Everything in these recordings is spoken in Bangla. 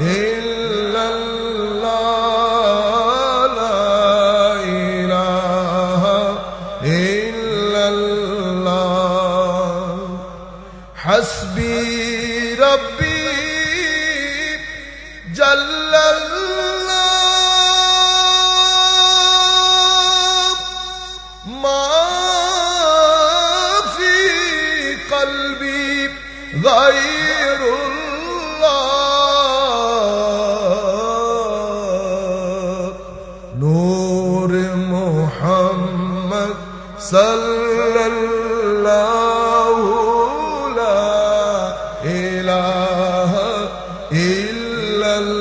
إلا لا إله إلا الله. حسبي ربي جل الله. ما في قلبي غير সাল্লাল্লাহু লা ইলাহা ইল্লাল্লাহু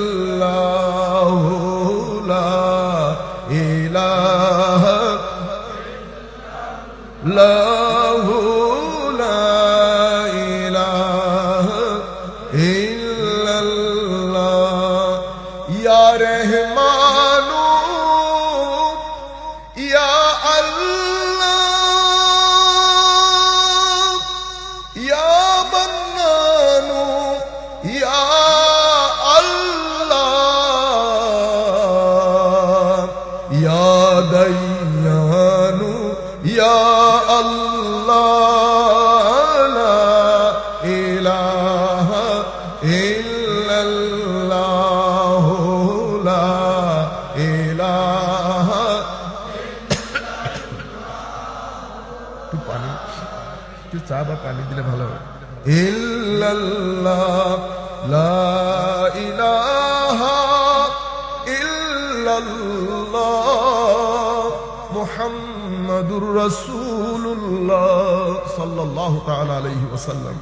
লা ইলাহা লাহু লা ইলাহা ইল্লাল্লাহ। ইয়া রহমানু ইয়া يا منان يا الله يا ديان يا الله لا إله إلا الله لا إله إلا الله একটু চা বা পানি দিলে ভালো হবে ইল্লাল্লাহ, লা ইলাহা ইল্লাল্লাহ, মুহাম্মাদুর রাসূলুল্লাহ সাল্লাল্লাহু তাআলা আলাইহি ওয়াসাল্লাম।